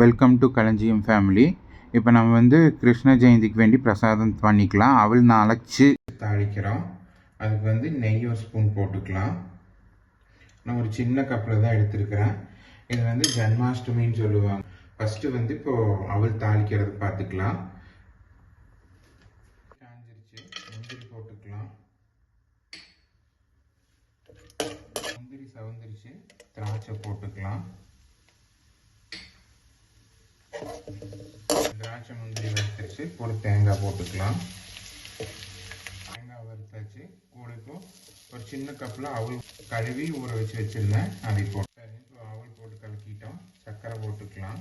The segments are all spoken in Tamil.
வெல்கம் டு களஞ்சியம் ஃபேமிலி இப்போ நம்ம வந்து கிருஷ்ண ஜெயந்திக்கு வேண்டி பிரசாதம் பண்ணிக்கலாம். அவள் அழைச்சி தாளிக்கிறோம். அதுக்கு வந்து நெய் ஒரு ஸ்பூன் போட்டுக்கலாம். நான் ஒரு சின்ன கப்பில் தான் எடுத்துருக்கிறேன். இது வந்து ஜன்மாஷ்டமின்னு சொல்லுவாங்க. ஃபஸ்ட்டு வந்து இப்போ அவள் தாளிக்கிறது பார்த்துக்கலாம். காஞ்சிருச்சு. முந்திரி போட்டுக்கலாம். முந்திரி சவுந்துருச்சு. திராட்சை போட்டுக்கலாம். திராட்சை முந்திரி வறுத்துச்சு ஒரு தேங்காய் போட்டுக்கலாம். தேங்காய் வறுத்தாச்சு கூட ஒரு சின்ன கப்பில் அவள் கழுவி ஊற வச்சு வச்சுருந்தேன். அதை போட்டு இப்போ போட்டு கலக்கிட்டோம். சர்க்கரை போட்டுக்கலாம்.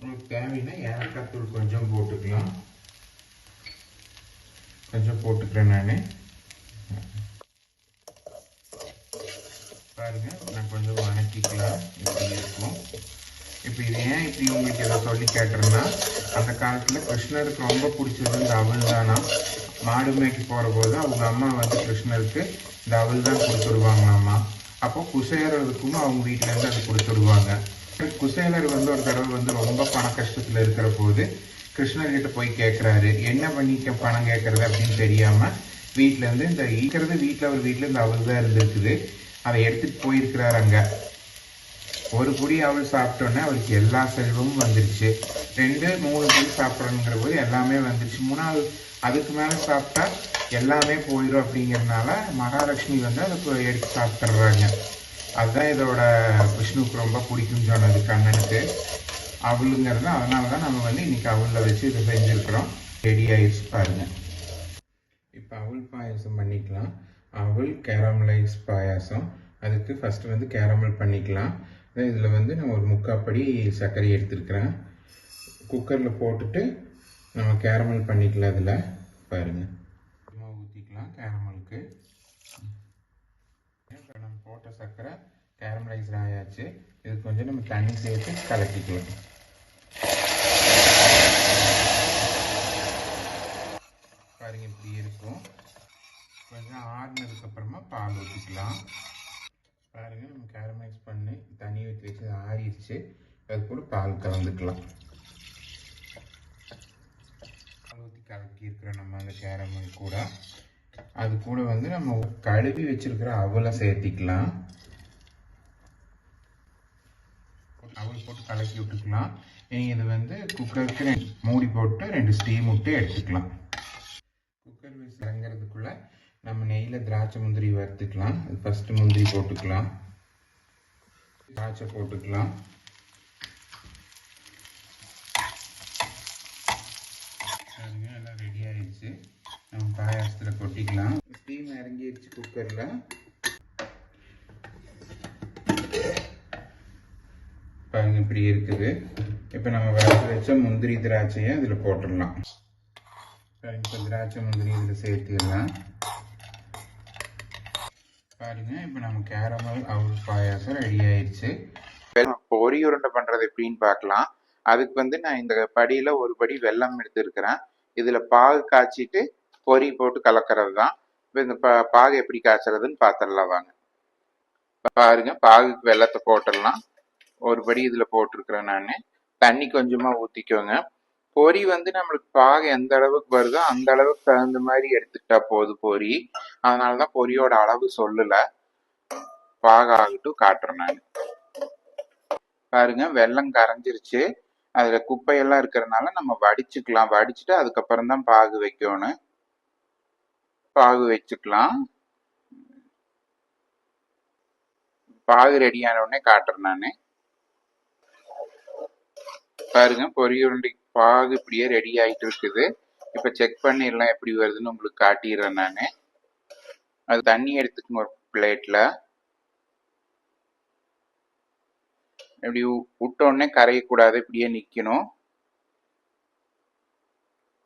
உங்களுக்கு தேவைன்னா ஏலக்காய் தூள் கொஞ்சம் போட்டுக்கலாம். கொஞ்சம் போட்டுக்கிறேன் நான் பாருங்க நான் கொஞ்சம் வணக்கிக்கலாம் இப்படி இருக்கும் இப்போ இது ஏன் இப்படி உங்களுக்கு இதை சொல்லி கேட்டுறேன்னா அந்த காலத்தில் கிருஷ்ணருக்கு ரொம்ப பிடிச்சது இந்த அவள் தானா? மாடு மேய்க்கு போகிற போது அவங்க அம்மா வந்து கிருஷ்ணருக்கு இந்த அவள் தான் கொடுத்துருவாங்களாம்மா அப்போ குசேரருக்கும் அவங்க வீட்டிலேருந்து அதை கொடுத்துடுவாங்க குசேலர் வந்து ஒரு தடவை வந்து ரொம்ப பண கஷ்டத்தில் இருக்கிற போது கிருஷ்ணர்கிட்ட போய் கேட்குறாரு என்ன பண்ணிக்க பணம் கேட்குறது அப்படின்னு தெரியாமல் வீட்டிலேருந்து இந்த ஈக்கிறது வீட்டில் அவர் வீட்டில் இந்த அவள் தான் இருந்திருக்குது. அதை எடுத்துகிட்டு போயிருக்கிறார் அங்கே. ஒரு குடி அவள் சாப்பிட்டோன்னே அவருக்கு எல்லா செல்வமும் வந்துருச்சு. ரெண்டு மூணு குடி சாப்பிட்றோங்கிற போது எல்லாமே வந்துருச்சு. மூணாவது அதுக்கு மேலே சாப்பிட்டா எல்லாமே போயிடும் அப்படிங்கிறதுனால மகாலட்சுமி வந்து அதை எடுத்து சாப்பிட்றாங்க அதுதான் இதோட விஷ்ணுவுக்கு ரொம்ப பிடிக்கும்னு சொன்னது கண்ணனுக்கு அவளுங்கிறது அதனால தான் நம்ம வந்து இன்னைக்கு அவளில் வச்சு இதை செஞ்சுருக்குறோம். ரெடி ஆயிடுச்சு பாருங்க. இப்போ அவள் பாயாசம் பண்ணிக்கலாம். அவள் கேரமலைஸ் பாயாசம். அதுக்கு ஃபஸ்ட்டு வந்து கேரமல் பண்ணிக்கலாம். இதில் வந்து நான் ஒரு முக்காப்படி சர்க்கரை எடுத்துருக்குறேன். குக்கரில் போட்டுட்டு நம்ம கேரமல் பண்ணிக்கலாம் இதில். பாருங்கள் சும்மா ஊற்றிக்கலாம் கேரமலுக்கு இப்போ நம்ம போட்ட சர்க்கரை கேரமலைஸ் ஆயாச்சு. இது கொஞ்சம் நம்ம தண்ணி சேர்த்து கலக்கிக்கலாம். பாருங்கள் இப்படி இருக்கும். கொஞ்சம் ஆறுனதுக்கப்புறமா பால் ஊற்றிக்கலாம் பாருங்க நம்ம கேரமைஸ் பண்ணி தண்ணி ஊற்றி வச்சு ஆறிடுச்சு. அது கூட பால் கலந்துக்கலாம். பால் ஊற்றி கலக்கியிருக்கிற நம்ம அந்த கேரமல் கூட. அது கூட வந்து நம்ம கழுவி வச்சிருக்கிற அவலை சேர்த்திக்கலாம். அவல் போட்டு கலக்கி விட்டுக்கலாம். நீங்கள் இது வந்து குக்கருக்கு மூடி போட்டு ரெண்டு ஸ்டீம் விட்டு எடுத்துக்கலாம். குக்கர் விசில் இறங்குறதுக்குள்ள நம்ம நெய்யில் திராட்சை முந்திரி வறுத்துக்கலாம். அது ஃபஸ்ட்டு முந்திரி போட்டுக்கலாம். திராட்சை போட்டுக்கலாம். பாருங்க எல்லாம் ரெடி ஆயிடுச்சு. நம்ம பாயாசத்தில் கொட்டிக்கலாம். ஸ்டீம் இறங்கிடுச்சு குக்கரில் பாருங்க இப்படி இருக்குது. இப்போ நம்ம வறுத்து வச்ச முந்திரி திராட்சையை இதில் போட்டுடலாம். இப்போ திராட்சை முந்திரி இதில் சேர்த்துக்கலாம் பாருங்க. இப்போ நம்ம கேரமல் அவுல் பாயாசம் ரெடி ஆயிடுச்சு. பொரி உருண்டை பண்ணுறது எப்படின்னு பார்க்கலாம். அதுக்கு வந்து நான் இந்த படியில் ஒரு படி வெல்லம் எடுத்துருக்கிறேன். இதில் பாகு காய்ச்சிட்டு பொரி போட்டு கலக்கிறது தான் இப்போ இந்த பா பாகு எப்படி காய்ச்சறதுன்னு பார்த்துடலாம் வாங்க. பாருங்க பாகுக்கு வெள்ளத்தை போட்டுடலாம். ஒரு படி இதில் போட்டிருக்கிறேன் நான். தண்ணி கொஞ்சமாக ஊற்றிக்கோங்க பொரி வந்து நம்மளுக்கு பாகு எந்த அளவுக்கு வருதோ அந்த அளவுக்கு தகுந்த மாதிரி எடுத்துக்கிட்டா போதும் பொரி அதனாலதான் பொரியோட அளவு சொல்லலை. பாகு ஆகட்டும் காட்டுறேன் நான். பாருங்க வெள்ளம் கரைஞ்சிருச்சு. அதில் குப்பையெல்லாம் இருக்கிறதுனால நம்ம வடிச்சுக்கலாம். வடிச்சுட்டு அதுக்கப்புறம் தான் பாகு வைக்கணும். பாகு வச்சுக்கலாம். பாகு ரெடியான உடனே காட்டுறேன் நான். பாருங்க பொரியுருண்டை பாகு இப்படியே ரெடி ஆகிட்டு இருக்குது. இப்போ செக் பண்ணிடலாம் எப்படி வருதுன்னு உங்களுக்கு காட்டிடுறேன் நான். அது தண்ணி எடுத்துக்கோங்க ஒரு பிளேட்டில் இப்படி விட்டோடனே கரையக்கூடாது இப்படியே நிற்கணும்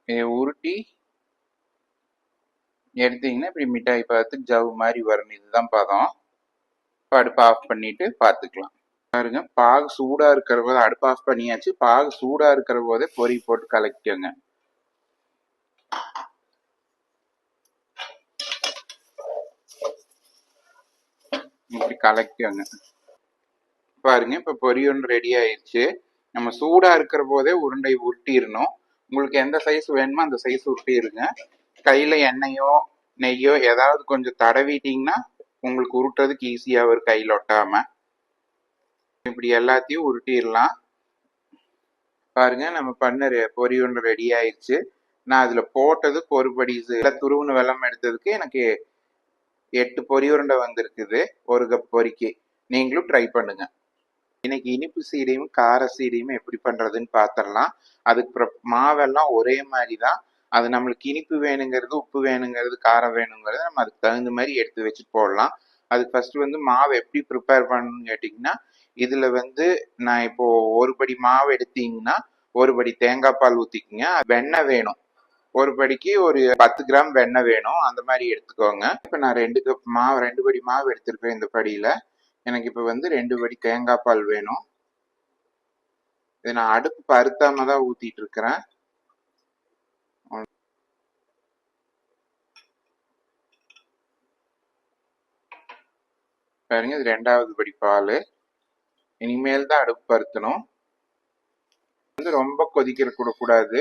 இதை உருட்டி எடுத்தீங்கன்னா இப்படி மிட்டாய் பார்த்து ஜவ் மாதிரி வரணும் இதுதான் பதம். அடுப்பு ஆஃப் பண்ணிட்டு பார்த்துக்கலாம் பாருங்க. பாகு சூடா இருக்கிற போது அடுப்பு ஆஃப் பண்ணியாச்சு. பாகு சூடா இருக்கிற போதே பொறி போட்டு கலக்கிக்கோங்க. இப்படி கலக்கிக்கோங்க. பாருங்க இப்போ பொரி ஒன்று ரெடி ஆயிடுச்சு நம்ம சூடா இருக்கிற போதே உருண்டை உருட்டிடணும். உங்களுக்கு எந்த சைஸ் வேணுமோ அந்த சைஸ் உருட்டிடுங்க. கையில எண்ணெயோ நெய்யோ ஏதாவது கொஞ்சம் தடவிட்டீங்கன்னா உங்களுக்கு உருட்டுறதுக்கு ஈஸியாக வரும் கையில் ஒட்டாமல் இப்படி எல்லாத்தையும் உருட்டிடலாம். பாருங்க நம்ம பண்ண ரெ- பொரி ஒன்று ரெடி ஆயிடுச்சு. நான் அதில் போட்டது பொறுபடி துருவுன்னு வெள்ளம் எடுத்ததுக்கு எனக்கு எட்டு பொரி உருண்டை வந்திருக்குது ஒரு கப் பொரிக்கு நீங்களும் ட்ரை பண்ணுங்க. இன்னைக்கு இனிப்பு சீடையும் கார சீடையும் எப்படி பண்ணுறதுன்னு பார்த்துடலாம் அதுக்கு மாவெல்லாம் ஒரே மாதிரி தான் அது நம்மளுக்கு இனிப்பு வேணுங்கிறது உப்பு வேணுங்கிறது காரம் வேணுங்கிறது நம்ம அதுக்கு தகுந்த மாதிரி எடுத்து வச்சுட்டு போடலாம். அதுக்கு ஃபர்ஸ்ட் வந்து மாவு எப்படி ப்ரிப்பேர் பண்ணணும்னு கேட்டிங்கன்னா இதுல வந்து நான் இப்போ ஒரு படி மாவு எடுத்தீங்கன்னா ஒரு படி தேங்காய் பால் ஊத்திக்கங்க. வெண்ணெய் வேணும். ஒரு படிக்கு ஒரு பத்து கிராம் வெண்ணெய் வேணும். அந்த மாதிரி எடுத்துக்கோங்க. இப்போ நான் ரெண்டு கப் மாவு ரெண்டு படி மாவு எடுத்திருக்கேன் இந்த படியில. எனக்கு இப்போ வந்து ரெண்டு படி தேங்காய் பால் வேணும். இதை நான் அடுப்பு பருத்தாம தான் ஊத்திட்டு இருக்கிறேன் பாருங்க இது ரெண்டாவது படி பால். இனிமேல் தான் அடுப்பு பருத்தணும் வந்து ரொம்ப கொதிக்கிற கூட கூடாது.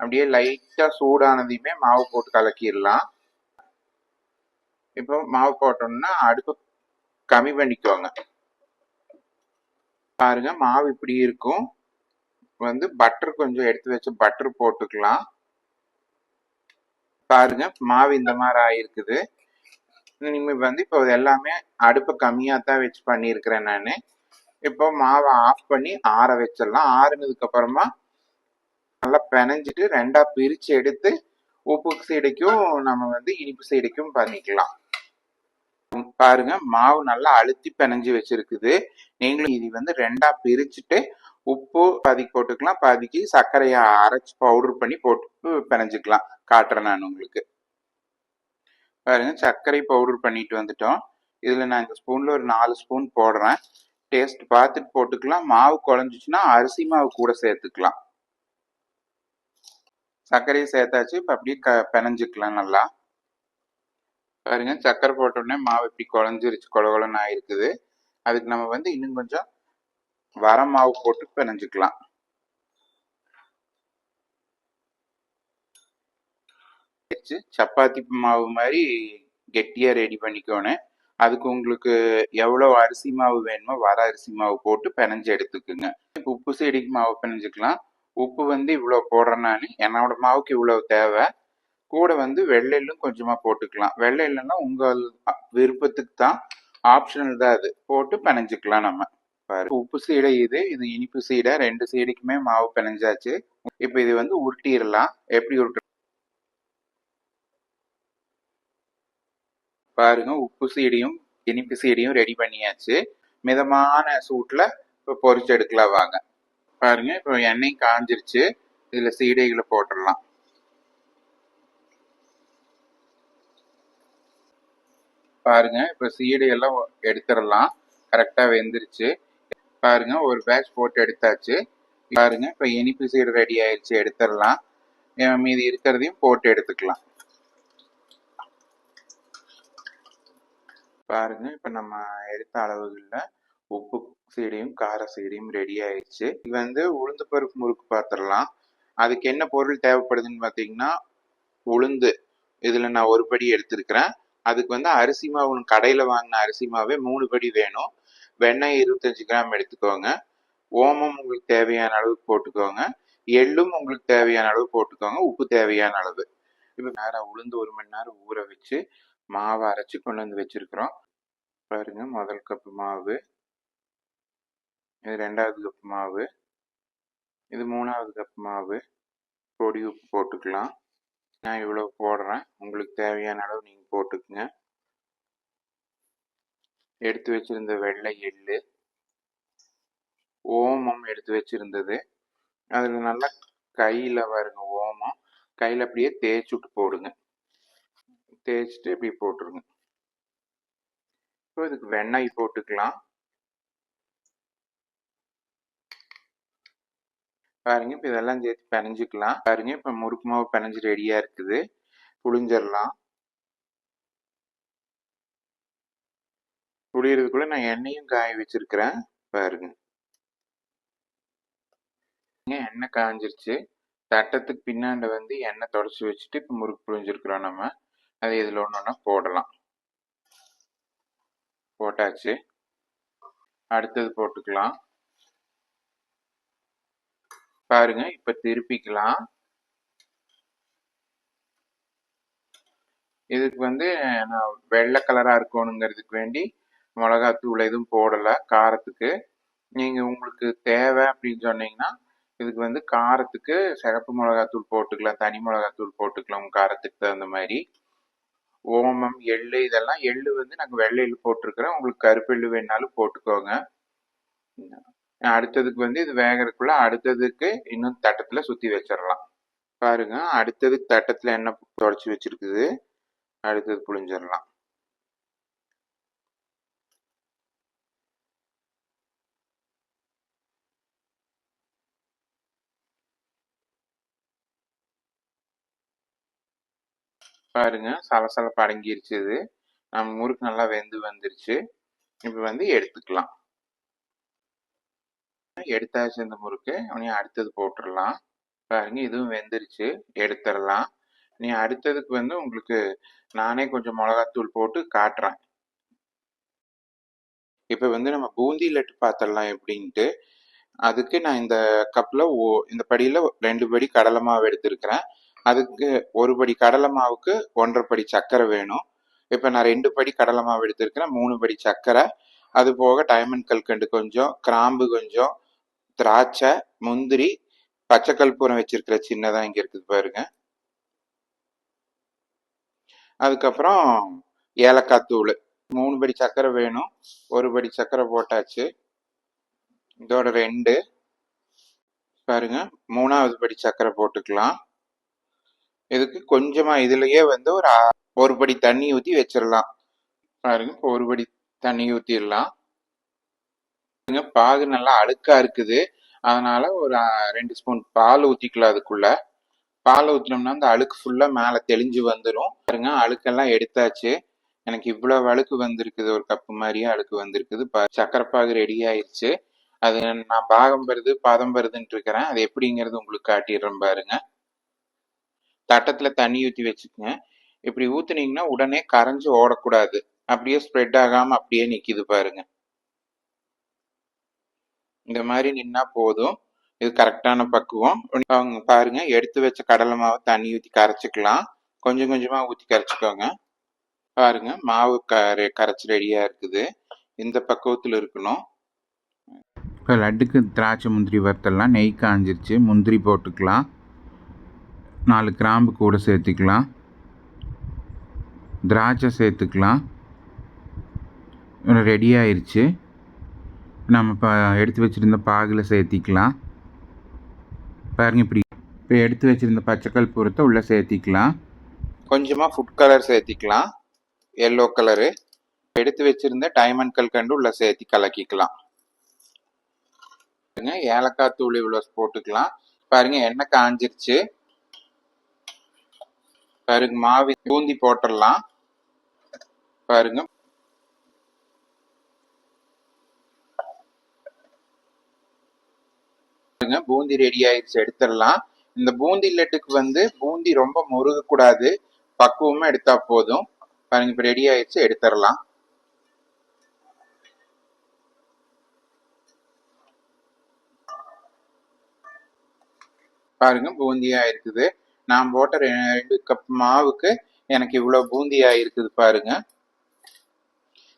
அப்படியே லைட்டாக சூடானதையுமே மாவு போட்டு கலக்கிடலாம். இப்போ மாவு போட்டோம்னா அடுப்பு கம்மி பண்ணிக்கோங்க. பாருங்க மாவு இப்படி இருக்கும். வந்து பட்டர் கொஞ்சம் எடுத்து வச்சு பட்டர் போட்டுக்கலாம். பாருங்க மாவு இந்த மாதிரி ஆயிருக்குது. இனிமே வந்து இப்போ எல்லாமே அடுப்பை கம்மியாக தான் வச்சு பண்ணியிருக்கிறேன் நான். இப்போ மாவை ஆஃப் பண்ணி ஆற வச்சிடலாம். ஆறுனதுக்கு அப்புறமா நல்லா பிணைஞ்சிட்டு ரெண்டா பிரிச்சு எடுத்து உப்பு சீடைக்கும் நம்ம வந்து இனிப்பு சீடைக்கும் பண்ணிக்கலாம். பாருங்க மாவு நல்லா அழுத்தி பிணைஞ்சு வச்சிருக்குது. நீங்களும் இது வந்து ரெண்டா பிரிச்சுட்டு உப்பு பாதிக்கு போட்டுக்கலாம். பாதிக்கு சர்க்கரையை அரைச்சி பவுடர் பண்ணி போட்டு பிணைஞ்சுக்கலாம். காட்டுறேன் நான் உங்களுக்கு. பாருங்க சர்க்கரை பவுடர் பண்ணிட்டு வந்துட்டோம். இதுல நான் இந்த ஸ்பூன்ல ஒரு நாலு ஸ்பூன் போடுறேன். டேஸ்ட் பார்த்துட்டு போட்டுக்கலாம். மாவு குழஞ்சிச்சுன்னா அரிசி மாவு கூட சேர்த்துக்கலாம். சர்க்கரையை சேர்த்தாச்சு. இப்போ அப்படியே க பிணைஞ்சுக்கலாம் நல்லா. பாருங்க சர்க்கரை போட்டோடனே மாவு இப்படி குழஞ்சிருச்சு குழகுலன்னு ஆயிருக்குது. அதுக்கு நம்ம வந்து இன்னும் கொஞ்சம் வர மாவு போட்டு பிணைஞ்சுக்கலாம். வச்சு சப்பாத்தி மாவு மாதிரி கெட்டியாக ரெடி பண்ணிக்கோணும். அதுக்கு உங்களுக்கு எவ்வளவு அரிசி மாவு வேணுமோ வர அரிசி மாவு போட்டு பிணைஞ்சு எடுத்துக்குங்க. இப்போ உப்பு செடிக்கு மாவு பிணைஞ்சிக்கலாம். உப்பு வந்து இவ்வளோ போடுறேன் நான். என்னோட மாவுக்கு இவ்வளோ தேவை. கூட வந்து வெள்ளையிலும் கொஞ்சமாக போட்டுக்கலாம். வெள்ளையிலன்னா உங்கள் விருப்பத்துக்கு தான் ஆப்ஷனல் தான் அது. போட்டு பிணைஞ்சுக்கலாம் நம்ம. பாரு உப்பு சீடை இது இது இனிப்பு சீடை. ரெண்டு சீடைக்குமே மாவு பிணைஞ்சாச்சு. இப்போ இது வந்து உருட்டிடலாம். எப்படி உருட்டு பாருங்க உப்பு சீடியும் இனிப்பு சீடியும் ரெடி பண்ணியாச்சு. மிதமான சூட்டில் இப்போ பொறிச்சு எடுக்கலாம் வாங்க. பாருங்க இப்போ எண்ணெய் காஞ்சிருச்சு. இதில் சீடைகளை போட்டுடலாம். பாருங்க இப்போ சீடையெல்லாம் எடுத்துடலாம். கரெக்டாக வெந்துருச்சு. பாருங்க ஒரு பேட்ச் போட்டு எடுத்தாச்சு. பாருங்க இப்போ இனிப்பு சீடை ரெடி ஆயிடுச்சு எடுத்துடலாம். மீதி இருக்கிறதையும் போட்டு எடுத்துக்கலாம். பாருங்க. இப்போ நம்ம எடுத்த அளவுகளில் உப்பு சீடையும் கார சீடையும் ரெடி ஆயிடுச்சு. இது வந்து உளுந்து பருப்பு முறுக்கு பார்த்துடலாம் அதுக்கு என்ன பொருள் தேவைப்படுதுன்னு பார்த்தீங்கன்னா உளுந்து. இதில் நான் ஒரு படி எடுத்திருக்கிறேன். அதுக்கு வந்து அரிசி மாவு கடையில் வாங்கின அரிசி மாவே மூணு படி வேணும். வெண்ணெய் இருபத்தஞ்சு கிராம் எடுத்துக்கோங்க. ஓமம் உங்களுக்கு தேவையான அளவுக்கு போட்டுக்கோங்க. எள்ளும் உங்களுக்கு தேவையான அளவு போட்டுக்கோங்க. உப்பு தேவையான அளவு. இப்போ நேரம் உளுந்து ஒரு மணி நேரம் ஊற வச்சு மாவை அரைச்சி கொண்டு வந்து வச்சுருக்குறோம். பாருங்க முதல் கப்பு மாவு. இது ரெண்டாவது கப்பு மாவு. இது மூணாவது கப்பு மாவு. பொடி உப்பு போட்டுக்கலாம். நான் இவ்வளோ போடுறேன். உங்களுக்கு தேவையான அளவு நீங்கள் போட்டுக்குங்க. எடுத்து வச்சிருந்த வெள்ளை எள்ளு. ஓமம் எடுத்து வச்சிருந்தது. அதில் நல்லா கையில் பாருங்கள் ஓமம். கையில் அப்படியே தேய்ச்சி விட்டு போடுங்க. தேய்ச்சிட்டு இப்படி போட்டுருங்க. இப்போ இதுக்கு வெண்ணெய் போட்டுக்கலாம். பாருங்க இப்போ இதெல்லாம் சேர்த்து பிணைஞ்சுக்கலாம் பாருங்க இப்போ முறுக்கு மாவு பிணைஞ்சு ரெடியாக இருக்குது. புளிஞ்சிடலாம் புளியறதுக்குள்ள நான் எண்ணெயும் காய வச்சிருக்கிறேன். பாருங்க. எண்ணெய் காஞ்சிருச்சு. தட்டத்துக்கு பின்னாண்ட வந்து எண்ணெய் தொடச்சி வச்சுட்டு இப்போ முறுக்கு புளிஞ்சிருக்கிறோம் நம்ம. அது இதில் ஒன்று போடலாம். போட்டாச்சு. அடுத்தது போட்டுக்கலாம். பாருங்க இப்ப திருப்பிக்கலாம். இதுக்கு வந்து நான் வெள்ளை கலரா இருக்கணுங்கிறதுக்கு வேண்டி மிளகாத்தூள் எதுவும் போடல காரத்துக்கு. நீங்க உங்களுக்கு தேவை அப்படின்னு சொன்னீங்கன்னா இதுக்கு வந்து காரத்துக்கு சிகப்பு மிளகாத்தூள் போட்டுக்கலாம் தனி மிளகாத்தூள் போட்டுக்கலாம் காரத்துக்கு தகுந்த மாதிரி. ஓமம் எள்ளு இதெல்லாம் எள்ளு வந்து நாங்கள் வெள்ளை போட்டிருக்கிறோம். உங்களுக்கு கருப்பு எள்ளு வேணாலும் போட்டுக்கோங்க. அடுத்ததுக்கு வந்து இது வேகிறதுக்குள்ள அடுத்ததுக்கு இன்னும் தட்டத்தில் சுற்றி வச்சிடலாம். பாருங்க அடுத்ததுக்கு தட்டத்தில் எண்ணெய் தொடச்சி வச்சிருக்குது. அடுத்தது புழிஞ்சிடலாம். பாருங்க. சலசலப்பு அடங்கிருச்சு இது. நம்ம முறுக்கு நல்லா வெந்து வந்துருச்சு. இப்போ வந்து எடுத்துக்கலாம். எடுத்தாச்சு இந்த முறுக்கு. நீ அடுத்தது போட்டுடலாம். பாருங்க இதுவும் வெந்துருச்சு. எடுத்துடலாம். நீ அடுத்ததுக்கு வந்து உங்களுக்கு நானே கொஞ்சம் மிளகாத்தூள் போட்டு காட்டுறேன். இப்போ வந்து நம்ம பூந்தி லட்டு பார்த்துடலாம் எப்படின்ட்டு அதுக்கு நான் இந்த கப்பில் ஓ இந்த படியில் ரெண்டு படி கடலை மாவு எடுத்திருக்கிறேன். அதுக்கு ஒரு படி கடலை மாவுக்கு ஒன்றரை படி சர்க்கரை வேணும். இப்போ நான் ரெண்டு படி கடலை மாவு எடுத்திருக்கிறேன் மூணு படி சர்க்கரை அது போக டைமண்ட் கல்கண்டு கொஞ்சம் கிராம்பு கொஞ்சம் திராட்சை முந்திரி பச்சை கற்பூரம் வச்சிருக்கிற சின்னதாக இங்கே இருக்குது பாருங்க. அதுக்கப்புறம் ஏலக்காய் தூள் மூணு படி சர்க்கரை வேணும் ஒரு படி சர்க்கரை போட்டாச்சு. இதோட ரெண்டு பாருங்க மூணாவது படி சர்க்கரை போட்டுக்கலாம். இதுக்கு கொஞ்சமாக இதுலயே வந்து ஒரு ஒரு படி தண்ணி ஊற்றி வச்சிடலாம் பாருங்க இப்போ ஒரு படி தண்ணி ஊற்றிடலாம் பாருங்க, பாகு நல்லா அழுக்காக இருக்குது. அதனால் ஒரு ரெண்டு ஸ்பூன் பால் ஊற்றிக்கலாம் அதுக்குள்ள. பால் ஊற்றினோம்னா அந்த அழுக்கு ஃபுல்லாக மேலே தெளிஞ்சு வந்துடும் பாருங்க அழுக்கெல்லாம் எடுத்தாச்சு. எனக்கு இவ்வளோ அழுக்கு வந்திருக்குது. ஒரு கப்பு மாதிரியே அழுக்கு வந்திருக்குது. பா- சக்கரை பாகு ரெடி ஆயிடுச்சு அது நான் பாகம் பருது பாதம் பருதுன்ட்டு இருக்கிறேன். அது எப்படிங்கிறது உங்களுக்கு காட்டிடுறேன் பாருங்க. தட்டத்தில் தண்ணி ஊற்றி வச்சுக்கோங்க. இப்படி ஊற்றுனீங்கன்னா உடனே கரைஞ்சி ஓடக்கூடாது. அப்படியே ஸ்ப்ரெட் ஆகாமல் அப்படியே நிற்கிது பாருங்க. இந்த மாதிரி நின்னா போதும். இது கரெக்டான பக்குவம். அவங்க பாருங்க எடுத்து வச்ச கடலை மாவை தண்ணி ஊற்றி கரைச்சிக்கலாம். கொஞ்சம் கொஞ்சமாக ஊற்றி கரைச்சிக்கோங்க. பாருங்க மாவு கரை கரைச்சி ரெடியாக இருக்குது. இந்த பக்குவத்தில் இருக்கணும். இப்போ லட்டுக்கு திராட்சை முந்திரி வறுத்தெல்லாம் நெய் காஞ்சிருச்சு. முந்திரி போட்டுக்கலாம். நாலு கிராம்பு கூட சேர்த்துக்கலாம். திராட்சை சேர்த்துக்கலாம். ரெடி ஆயிடுச்சு நம்ம இப்போ எடுத்து வச்சுருந்த பாகில் சேர்த்திக்கலாம். பாருங்க இப்படி. இப்போ எடுத்து வச்சுருந்த பச்சைக்கல் பூரத்தை உள்ளே சேர்த்திக்கலாம். கொஞ்சமாக ஃபுட் கலர் சேர்த்திக்கலாம். எல்லோ கலரு எடுத்து வச்சுருந்த டைமண்ட் கல்கண்டு உள்ளே சேர்த்தி கலக்கிக்கலாம். ஏலக்காய் தூள் இவ்வளோ போட்டுக்கலாம். பாருங்கள் எண்ணெய் காஞ்சிருச்சு. பாருங்க மாவு பூந்தி போட்டுடலாம் பாருங்க. பாருங்க பூந்தி ரெடி ஆயிடுச்சு எடுத்துடலாம் இந்த பூந்தி லட்டுக்கு வந்து பூந்தி ரொம்ப முருக கூடாது பக்குவமா எடுத்தா போதும். பாருங்க இப்ப ரெடி ஆயிடுச்சு எடுத்துடலாம் பாருங்க பூந்தியா இருக்குது நான் போட்ட ரெ- ரெண்டு கப் மாவுக்கு எனக்கு இவ்வளோ பூந்தியாக இருக்குது பாருங்க.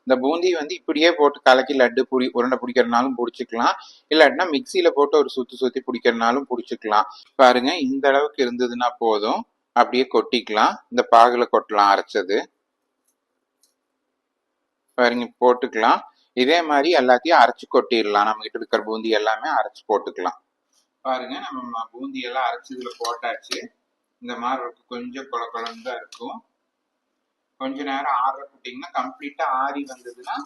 இந்த பூந்தி வந்து இப்படியே போட்டு கலக்கி லட்டு புடி உருண்டை பிடிக்கிறனாலும் பிடிச்சிக்கலாம். இல்லாட்டினா மிக்சியில் போட்டு ஒரு சுற்றி சுற்றி பிடிக்கிறனாலும் பிடிச்சிக்கலாம். பாருங்க இந்த அளவுக்கு இருந்ததுன்னா போதும். அப்படியே கொட்டிக்கலாம். இந்த பாகில் கொட்டலாம் அரைச்சது. பாருங்க போட்டுக்கலாம். இதே மாதிரி எல்லாத்தையும் அரைச்சு கொட்டிடலாம். நம்ம கிட்ட இருக்கிற பூந்தி எல்லாமே அரைச்சு போட்டுக்கலாம். பாருங்க நம்ம பூந்தி எல்லாம் அரைச்சு இதுல போட்டாச்சு. இந்த மாதிரி இருக்கும். கொஞ்சம் கொல கொலன்னு தான் இருக்கும். கொஞ்ச நேரம் ஆற விட்டீங்கன்னா கம்ப்ளீட்டா ஆறி வந்ததுன்னா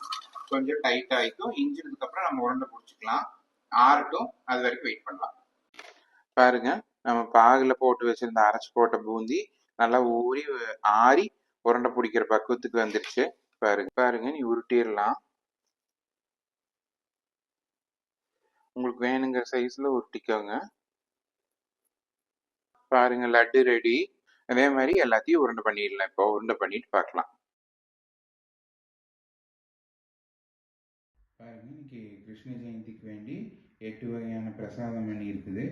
கொஞ்சம் டைட் ஆயிக்கும். இஞ்சினதுக்கு அப்புறம் நம்ம உருண்டை பிடிச்சிக்கலாம். ஆறட்டும். அது வரைக்கும் வெயிட் பண்ணலாம். பாருங்க. நம்ம பாகுல போட்டு வச்சிருந்த அரைச்சு போட்ட பூந்தி நல்லா ஊறி ஆறி உருண்டை பிடிக்கிற பக்குவத்துக்கு வந்துருச்சு. பாருங்க. பாருங்க. நீ உருட்டிடலாம். உங்களுக்கு வேணுங்கிற சைஸ்ல உருட்டிக்கோங்க. பாருங்க லட்டு ரெடி. அதே மாதிரி எல்லாத்தையும் உருண்டை பண்ணிடலாம். இப்போ உருண்டை பண்ணிட்டு பார்க்கலாம். பாருங்க இன்னைக்கு கிருஷ்ண ஜெயந்திக்கு வேண்டி எட்டு வகையான பிரசாதம் பண்ணி இருக்குது.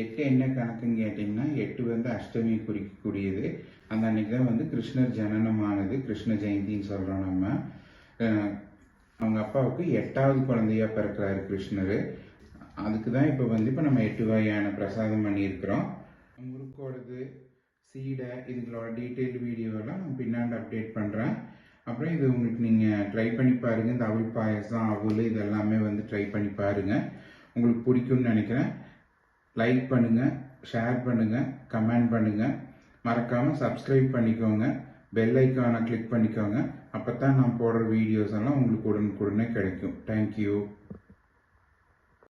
எட்டு என்ன கணக்குன்னு கேட்டிங்கன்னா எட்டு வந்து அஷ்டமி குறிக்கக்கூடியது. அந்த அன்னைக்கு தான் வந்து கிருஷ்ணர் ஜனனமானது கிருஷ்ண ஜெயந்தின்னு சொல்கிறோம் நம்ம. அவங்க அப்பாவுக்கு எட்டாவது குழந்தையா பிறக்கிறாரு கிருஷ்ணர். அதுக்கு தான் இப்போ வந்து இப்போ நம்ம எட்டு வகையான பிரசாதம் பண்ணியிருக்கிறோம். முறுக்கோடது சீடை இதுங்களோட டீட்டெயில் வீடியோலாம் நான் பின்னாடி அப்டேட் பண்ணுறேன் அப்புறம் இது உங்களுக்கு நீங்கள் ட்ரை பண்ணி பாருங்கள் இந்த அவல் பாயசம் அவல் இதெல்லாமே வந்து ட்ரை பண்ணி பாருங்கள் உங்களுக்கு பிடிக்கும்னு நினைக்கிறேன். லைக் பண்ணுங்கள் ஷேர் பண்ணுங்கள் கமெண்ட் பண்ணுங்கள் மறக்காமல் சப்ஸ்கிரைப் பண்ணிக்கோங்க. பெல் ஐக்கானை கிளிக் பண்ணிக்கோங்க. அப்போ தான் நான் போடுற வீடியோஸ் எல்லாம் உங்களுக்கு உடனுக்குடனே கிடைக்கும். தேங்க்யூ